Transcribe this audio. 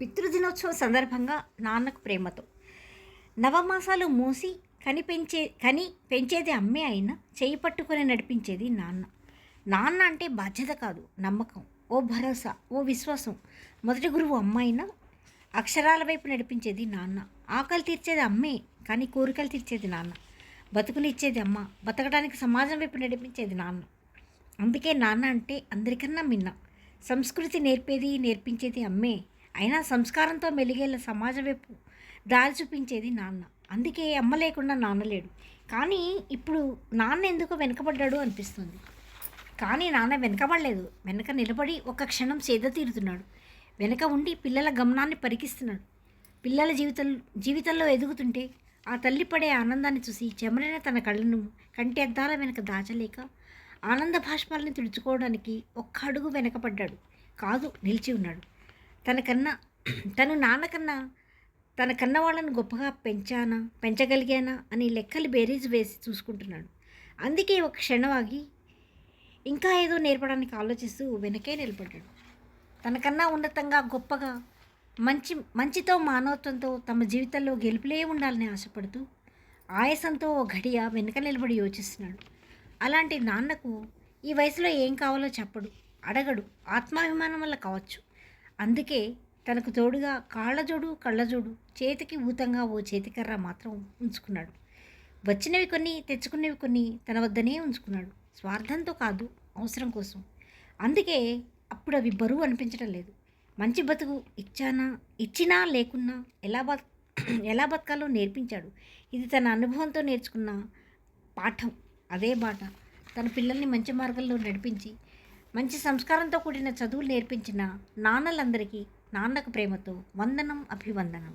పితృదినోత్సవం సందర్భంగా నాన్నకు ప్రేమతో. నవమాసాలు మూసి కని పెంచే కని పెంచేది అమ్మే అయినా చేయి పట్టుకొని నడిపించేది నాన్న. నాన్న అంటే బాధ్యత కాదు నమ్మకం. ఓ భరోసా ఓ విశ్వాసం. మొదటి గురువు అమ్మాయినా అక్షరాల వైపు నడిపించేది నాన్న. ఆకలి తీర్చేది అమ్మే కానీ కోరికలు తీర్చేది నాన్న. బతుకునిచ్చేది అమ్మ బతకడానికి సమాజం వైపు నడిపించేది నాన్న. అందుకే నాన్న అంటే అందరికన్నా మిన్న. సంస్కృతి నేర్పేది నేర్పించేది అమ్మే. అయినా సంస్కారంతో మెలిగేలా సమాజం వైపు దారి చూపించేది నాన్న. అందుకే అమ్మ లేకుండా నాన్న లేడు. కానీ ఇప్పుడు నాన్న ఎందుకు వెనకబడ్డాడు అనిపిస్తుంది. కానీ నాన్న వెనకబడలేదు. వెనక నిలబడి ఒక క్షణం సేద తీరుతున్నాడు. వెనక ఉండి పిల్లల గమనాన్ని పరికిస్తున్నాడు. పిల్లల జీవితం జీవితంలో ఎదుగుతుంటే ఆ తల్లి పడే ఆనందాన్ని చూసి చెమరిన తన కళ్ళను కంటి అద్దాల వెనక దాచలేక ఆనంద భాష్పాలని తుడుచుకోవడానికి ఒక్క అడుగు వెనకపడ్డాడు కాదు నిలిచి ఉన్నాడు. తనకన్నా తను నాన్నకన్నా తన కన్న వాళ్ళను గొప్పగా పెంచానా పెంచగలిగానా అని లెక్కలు బేరీజ్ వేసి చూసుకుంటున్నాడు. అందుకే ఒక క్షణం ఆగి ఇంకా ఏదో నేర్పడానికి ఆలోచిస్తూ వెనకే నిలబడ్డాడు. తనకన్నా ఉన్నతంగా గొప్పగా మంచి మంచితో మానవత్వంతో తమ జీవితంలో గెలుపులే ఉండాలని ఆశపడుతూ ఆయాసంతో ఓ ఘడియ వెనక నిలబడి యోచిస్తున్నాడు. అలాంటి నాన్నకు ఈ వయసులో ఏం కావాలో చెప్పడు అడగడు ఆత్మాభిమానం వల్ల కావచ్చు. అందుకే తనకు తోడుగా కాళ్ళజోడు కళ్ళజోడు చేతికి ఊతంగా ఓ చేతికర్ర మాత్రం ఉంచుకున్నాడు. వచ్చినవి కొన్ని తెచ్చుకున్నవి కొన్ని తన వద్దనే ఉంచుకున్నాడు. స్వార్థంతో కాదు అవసరం కోసం. అందుకే అప్పుడు అవి బరువు అనిపించడం లేదు. మంచి బతుకు ఇచ్చానా ఇచ్చినా లేకున్నా ఎలా బత ఎలా బతకాలో నేర్పించాడు. ఇది తన అనుభవంతో నేర్చుకున్న పాఠం. అదే బాట. తన పిల్లల్ని మంచి మార్గంలో నడిపించి మంచి సంస్కారంతో కూడిన చదువులు నేర్పించిన నాన్నలందరికీ నాన్నకు ప్రేమతో వందనం అభివందనం.